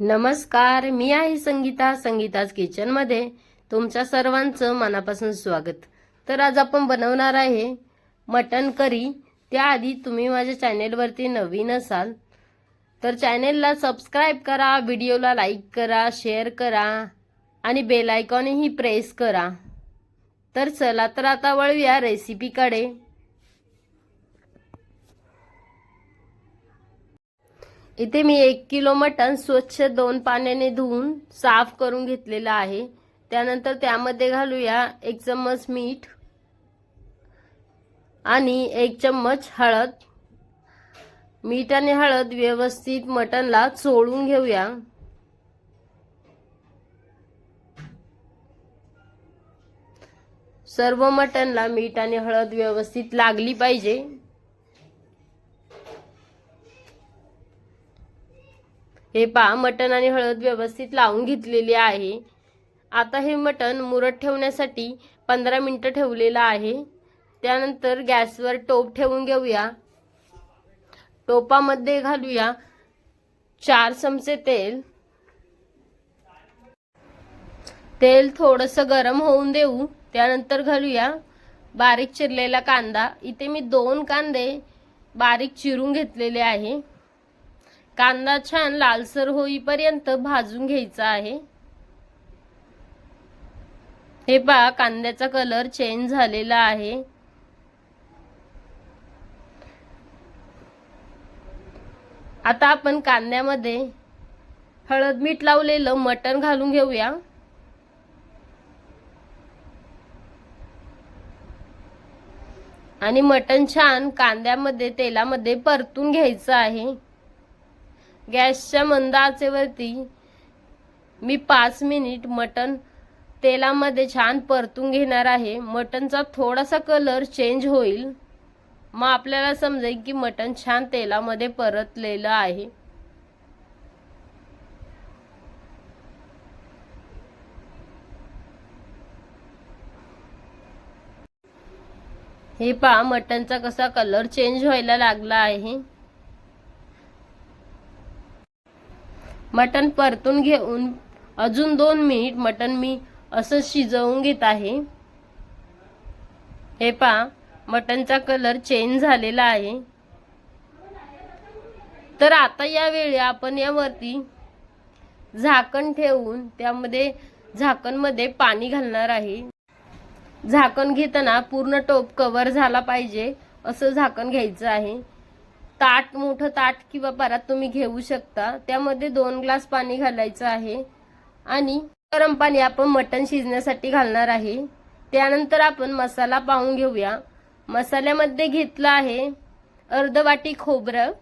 नमस्कार मी आहे संगीता संगीताज किचनमध्ये तुमच्या सर्वांचं मनापासून स्वागत. तर आज आपण बनवणार आहे मटन करी. त्याआधी तुम्ही माझ्या चॅनेलवरती नवीन असाल तर चॅनेलला सबस्क्राईब करा व्हिडिओला लाईक करा शेअर करा आणि बेल आयकॉनही प्रेस करा. तर चला तर आता वळूया रेसिपीकडे इथे मी एक किलो मटण स्वच्छ दोन पाण्याने धुवून साफ करून घेतलेलं आहे. त्यानंतर त्यामध्ये घालूया एक चम्मच मीठ आणि एक चम्मच हळद. मीठ आणि हळद व्यवस्थित मटणला चोळून घेऊया. सर्व मटणला मीठ आणि हळद व्यवस्थित लागली पाहिजे. हे पहा मटण आणि हळद व्यवस्थित लावून घेतलेली आहे. आता हे मटण मुरत ठेवण्यासाठी पंधरा मिनटं ठेवलेलं आहे. त्यानंतर गॅसवर टोप ठेवून घेऊया. टोपामध्ये घालूया चार चमचे तेल. तेल थोडंसं गरम होऊन देऊ. त्यानंतर घालूया बारीक चिरलेला कांदा. इथे मी दोन कांदे बारीक चिरून घेतलेले आहे. कांदा छान लालसर होईपर्यंत भाजून घ्यायचा आहे. हे पहा कांद्याचा कलर चेंज झालेला आहे. आता आपण कांद्यामध्ये हळद मीठ लावलेलं मटण घालून घेऊया. आणि मटण छान कांद्यामध्ये तेलामध्ये परतून घ्यायचं आहे. गॅसच्या मंद आचेवरती मी पाच मिनिट मटण तेलामध्ये छान परतून घेणार आहे. मटणचा थोडासा कलर चेंज होईल. मग आपल्याला समजेल की मटण छान तेलामध्ये परतलेलं आहे. हे पहा मटणचा कसा कलर चेंज व्हायला लागला आहे. मटण परतून घेऊन अजून दोन मिनिट मटण मी असं शिजवून घेत आहे. हे पहा मटणचा कलर चेंज झालेला आहे. तर आता यावेळी आपण यावरती झाकण ठेवून त्यामध्ये झाकणमध्ये पाणी घालणार आहे. झाकण घेताना पूर्ण टोप कव्हर झाला पाहिजे असं झाकण घ्यायचं आहे. ताट मोठं ताट किंवा परात तुम्ही घेऊ शकता. त्यामध्ये दोन ग्लास पाणी घालायचं आहे. आणि गरम पाणी आपण मटण शिजण्यासाठी घालणार आहे. त्यानंतर आपण मसाला पाहून घेऊया. मसाल्यामध्ये घेतलं आहे अर्ध वाटी खोबरं.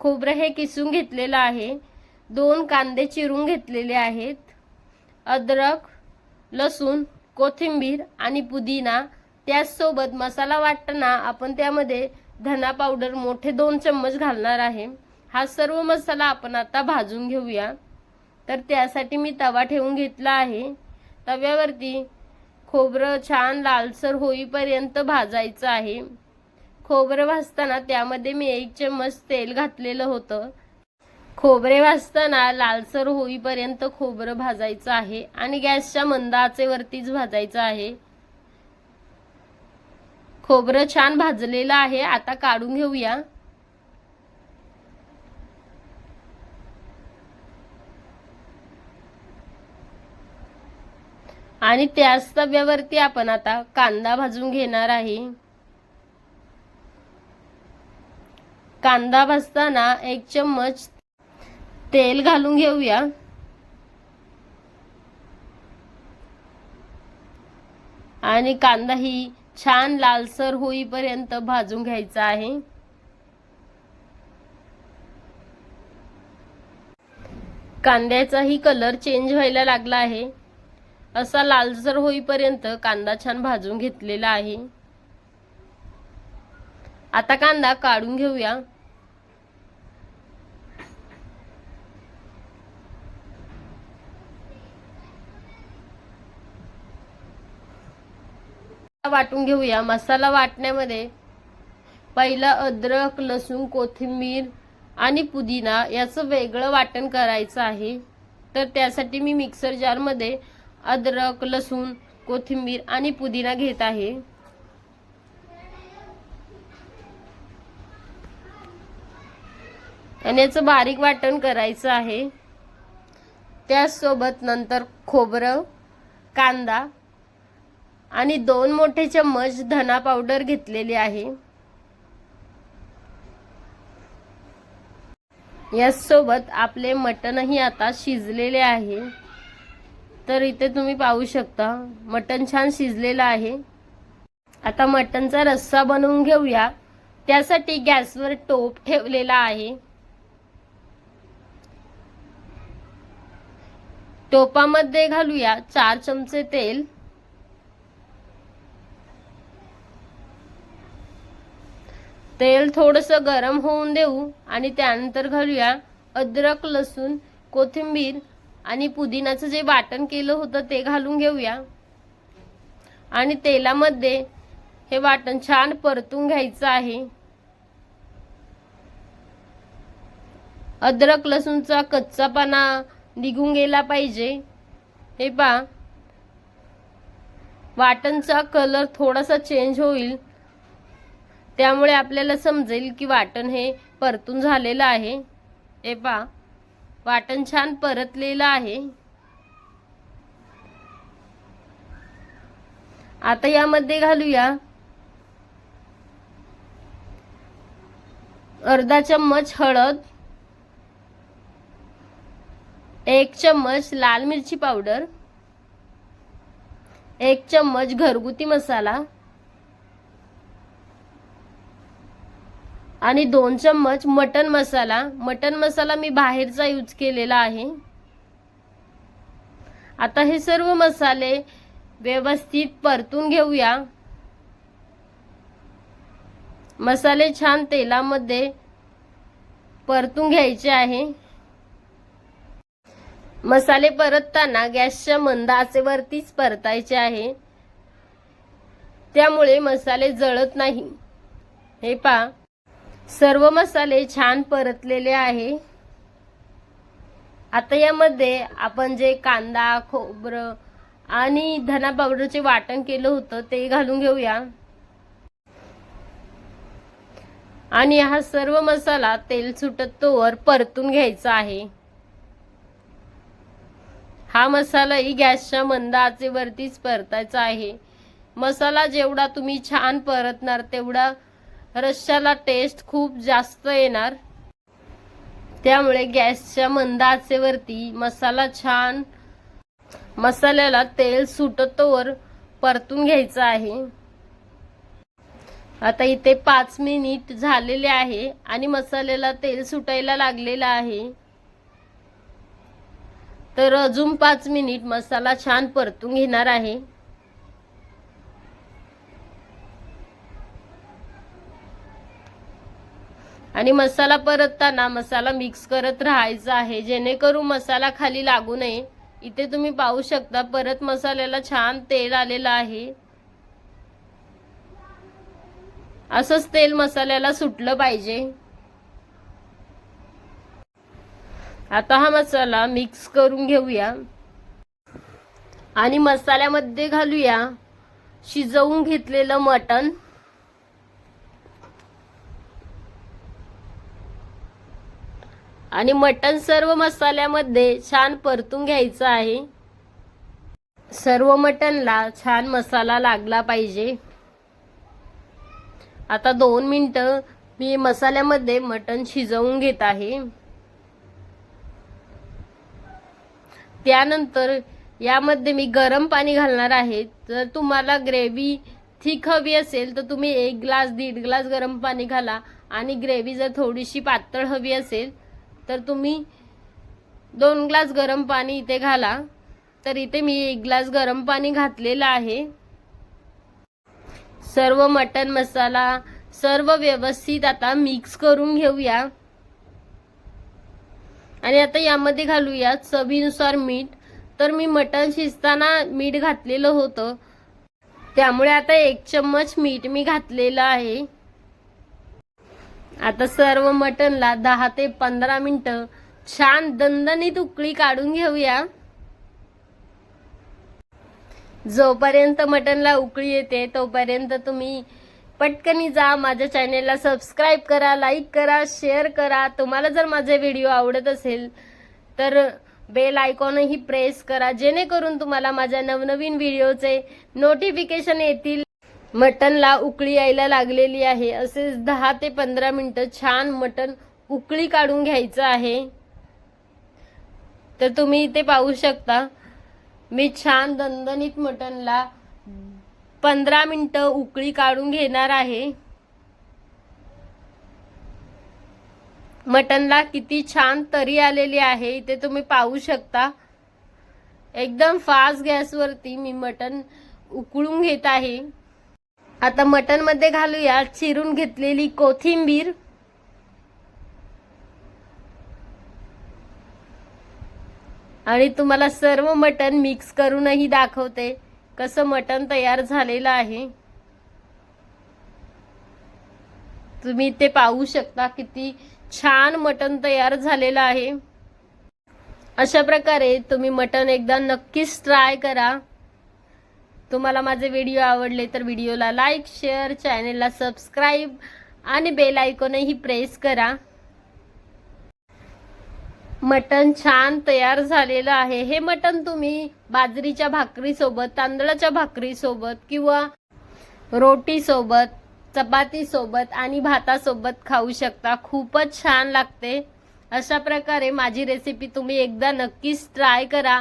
खोबरं हे किसून घेतलेलं आहे. दोन कांदे चिरून घेतलेले आहेत. अद्रक लसूण कोथिंबीर आणि पुदिना. त्याचसोबत मसाला वाटताना आपण त्यामध्ये धना पावडर मोठे दोन चम्मच घालणार आहे. हा सर्व मसाला आपण आता भाजून घेऊया. तर त्यासाठी मी तवा ठेवून घेतला आहे. तव्यावरती खोबरं छान लालसर होईपर्यंत भाजायचं आहे. खोबरं भाजताना त्यामध्ये मी एक चम्मच तेल घातलेलं होतं. खोबरे भाजताना लालसर होईपर्यंत खोबरं भाजायचं आहे आणि गॅसच्या मंद आचेवरतीच भाजायचं आहे. खोबरं छान भाजलेलं आहे. आता काढून घेऊया. आणि त्याच तव्यावरती आपण आता कांदा भाजून घेणार आहे. कांदा भाजताना एक चम्मच तेल घालून घेऊया. आणि कांदा ही छान लालसर होईपर्यंत भाजून घ्यायचं आहे. कांद्याचाही कलर चेंज व्हायला लागला आहे. असा लालसर होईपर्यंत कांदा छान भाजून घेतलेला आहे. आता कांदा काढून घेऊया. वाटून घेऊया. मसाला वाटण्यामध्ये पहिला अद्रक लसूण कोथिंबीर आणि पुदिना याचं वेगळं वाटण करायचं आहे. तर त्यासाठी मी मिक्सर जारमध्ये अद्रक लसूण कोथिंबीर आणि पुदिना घेत आहे. आणि याचं बारीक वाटण करायचं आहे. त्याचसोबत नंतर खोबरं कांदा आणि दोन मोठे चम्मच धना पावडर घेतलेली आहे. यासोबत आपले मटणही आता शिजलेले आहे. तर इथे तुम्ही पाहू शकता मटण छान शिजलेलं आहे. आता मटणचा रस्सा बनवून घेऊया. त्यासाठी गॅसवर टोप ठेवलेला आहे. टोपामध्ये घालूया चार चमचे तेल. तेल थोडंसं गरम होऊन देऊ आणि त्यानंतर घालूया अद्रक लसूण कोथिंबीर आणि पुदिनाचं जे वाटण केलं होतं ते घालून घेऊया. आणि तेलामध्ये हे वाटण छान परतून घ्यायचं आहे. अद्रक लसूणचा कच्चापणा निघून गेला पाहिजे. हे पा वाटणचा कलर थोडासा चेंज होईल. त्यामुळे आपल्याला समजेल की वाटण हे परतून झालेलं आहे. हे पा वाटण छान परतलेलं आहे. आता यामध्ये घालूया अर्धा चम्मच हळद एक चम्मच लाल मिरची पावडर एक चम्मच घरगुती मसाला आणि दोन चम्मच मटन मसाला. मटन मसाला मी बाहेरचा यूज केलेला आहे. आता हे सर्व मसाले व्यवस्थित परतून घेऊया. मसाले छान तेलामध्ये परतून घ्यायचे आहे. मसाले परतताना गॅसच्या मंद आचेवरतीच परतायचे आहे. त्यामुळे मसाले जळत नाही. हे पा सर्व मसाले छान परतलेले आहे. आता यामध्ये आपण जे कांदा खोबरं आणि धना पावडरचे वाटण केलं होतं ते घालून घेऊया. आणि हा सर्व मसाला तेल सुटत तोवर परतून घ्यायचा आहे. हा मसालाही गॅसच्या मंद आचेवरतीच परतायचा आहे. मसाला जेवढा तुम्ही छान परतणार तेवढा रश्श्याला टेस्ट खूप जास्त येणार. त्यामुळे गॅसच्या मंद आचेवरती मसाला छान मसाल्याला तेल सुटतोवर परतून घ्यायचं आहे. आता इथे पाच मिनिट झालेले आहे आणि मसाल्याला तेल सुटायला लागलेलं आहे. तर अजून पाच मिनिट मसाला छान परतून घेणार आहे. आणि मसाला परतताना मसाला मिक्स करत राहायचा आहे. जेणेकरून मसाला खाली लागू नये. इथे तुम्ही पाहू शकता परत मसाल्याला छान तेल आलेलं आहे. असंच तेल मसाल्याला सुटलं पाहिजे. आता हा मसाला मिक्स करून घेऊया. आणि मसाल्यामध्ये घालूया शिजवून घेतलेलं मटण. आणि मटण सर्व मसाल्यामध्ये छान परतून घ्यायचं आहे. सर्व मटणला छान मसाला लागला पाहिजे. आता दोन मिनटं मी मसाल्यामध्ये मटण शिजवून घेत आहे. त्यानंतर यामध्ये मी गरम पाणी घालणार आहे. जर तुम्हाला ग्रेव्ही थिक हवी असेल तर तुम्ही एक ग्लास दीड ग्लास गरम पाणी घाला. आणि ग्रेव्ही जर थोडीशी पातळ हवी असेल तर तुम्ही दोन ग्लास गरम पाणी इथे घाला. तर इथे मी एक ग्लास गरम पाणी घातलेलं आहे. सर्व मटन मसाला सर्व व्यवस्थित आता मिक्स करून घेऊया. आणि आता यामध्ये घालूया चवीनुसार मीठ. तर मी मटण शिजताना मीठ घातलेलं होतं. त्यामुळे आता एक चम्मच मीठ मी घातलेलं आहे. आता सर्व मटनला दहा ते पंधरा मिनिटं छान दणदणीत उकळी काढून घेऊया. जोपर्यंत मटनला उकळी येते तोपर्यंत तुम्ही पटकनी जा माझ्या चॅनेलला सबस्क्राईब करा लाईक करा शेअर करा. तुम्हाला जर माझे व्हिडिओ आवडत असेल तर बेल आयकॉनही प्रेस करा. जेणेकरून तुम्हाला माझ्या नवनवीन व्हिडिओचे नोटिफिकेशन येतील. मटनला उकळी यायला लागलेली आहे. असेच दहा ते पंधरा मिनटं छान मटन उकळी काढून घ्यायचं आहे. तर तुम्ही इथे पाहू शकता मी छान दणदणीत मटनला पंधरा मिनटं उकळी काढून घेणार आहे. मटनला किती छान तरी आलेली आहे. इथे तुम्ही पाहू शकता एकदम फास्ट गॅसवरती मी मटन उकळून घेत आहे. आता मटनमध्ये घालूया चिरून घेतलेली कोथिंबीर. आणि तुम्हाला सर्व मटन मिक्स करूनही दाखवते कसं मटन तयार झालेलं आहे. तुम्ही ते पाहू शकता किती छान मटन तयार झालेलं आहे. अशा प्रकारे तुम्ही मटन एकदा नक्कीच ट्राय करा. तुम्हाला माझे व्हिडिओ आवडले तर व्हिडिओला लाईक शेअर चॅनेलला सबस्क्राईब आणि बेल आयकॉनही प्रेस करा. मटण छान तयार झालेलं आहे. हे मटन तुम्ही बाजरीच्या भाकरीसोबत तांदळाच्या भाकरीसोबत किंवा रोटीसोबत चपातीसोबत आणि भातासोबत खाऊ शकता. खूपच छान लागते. अशा प्रकारे माझी रेसिपी तुम्ही एकदा नक्कीच ट्राय करा.